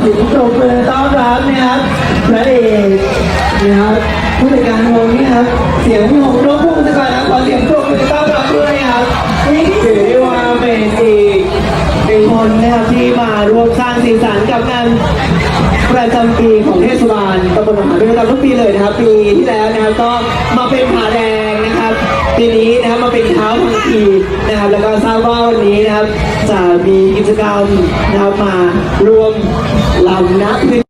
เสียงปรบมือต้อนรับนะครับพระเอกนะครับผู้จัดการวงนี่ครับ เสียงที่หงส์นกพุ่งสกอนนะขอเสียงปรบมือต้อนรับด้วยครับนี่ถือได้ว่าเป็นอีกหนึ่งคนนะครับที่มาร่วมสร้างสีสันกับงานประจำปีของเทศบาลตำบลหนองหานเป็นประจำทุกปีเลยนะครับ ปีที่แล้วนะครับก็มาเป็นผ่าน ปีนี้นะครับมาเป็นเท้าพังทีนะครับ แล้วก็ทราบว่าวันนี้นะครับ จะมีกิจกรรมนะครับมารวมลำนัก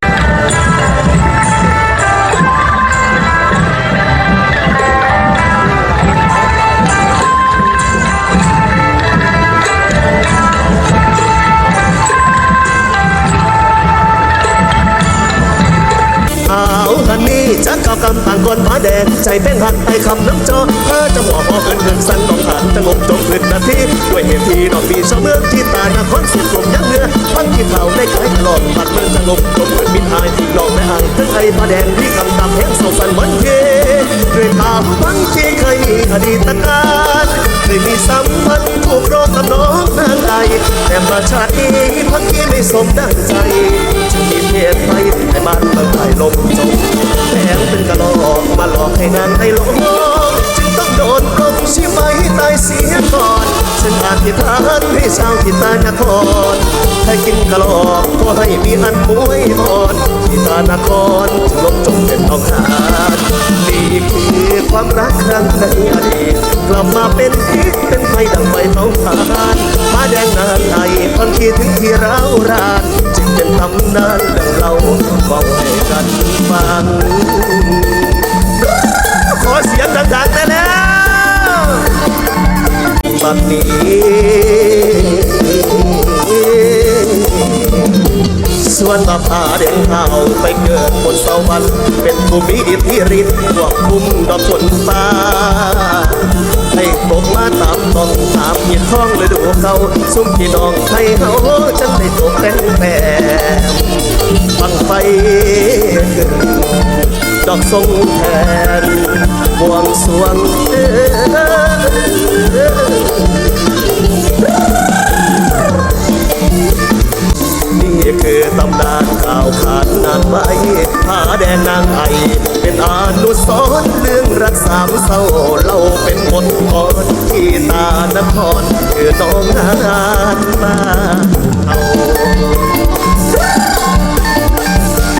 ก้าวกำต่างคนผาแดงใจเป็นหักไอคำน้ำจอเธอจะหมอพอเอินเอินสั่นต้องผ่านจะงบจงพลึกนาทีด้วยเหตุที่ดอกปีชาวเมืองที่ตายนครสุดกลมยังเนื้อพันที่เขาได้ไกลตลอดปัดเมืองจะงบจงเกิดมิตรหายดอกแม่อ่างถึงไอ้ผาแดงที่กำตำแห้งโศกสันเหมือนเพด้วยตาบางที่เคยมีอดีตการเคยมีสัมพันธ์ผูกโรคกับน้องนางไอแต่มาชาตินี้พักที่ไม่สมดังใจจึงมีเพศไปให้บ้านเมืองไทยลมจม เป็นกระลอกมาหลอกให้นางให้หลงจึงต้องโดนกลมช่ไหมตายเสียก่อนฉันอาธิษฐานให้ชาวที่ตานครให้กินกระลอกก็ให้มีอันมวยพรที่ตานครจะลบจงเป็นทองขาดนี่คือความรักครั้งในอดีตกลับมาเป็นพิษเป็นไฟดังไฟเผาผลาญมาแดงนานไทยพังคิดถึงที่เรารานจึงเป็นตำนานเรื่อง บอกให้กันฟังขอเสียงดังๆได้แล้วบัดนี้ส่วนต่อพาเดินเฮาไปเกิดบนสวรรค์เป็นผู้มีอิทธิฤทธิ์ควบคุมดอกฝนฟ้าให้ตกมาตามต้องตามมีท้องฤดูเขาซุ้มพี่น้องไทยเฮาจังได้ตกแต่งแปมบัง ดดอกทรงแทนบวงสวงนี่คือตำนานข่าวขานนานไว้ผาแดงนางไอ เป็นอนุสรเรื่องรักสามเศร้าเราเป็นบทกรที่ตานครคือน้องนานมาเอา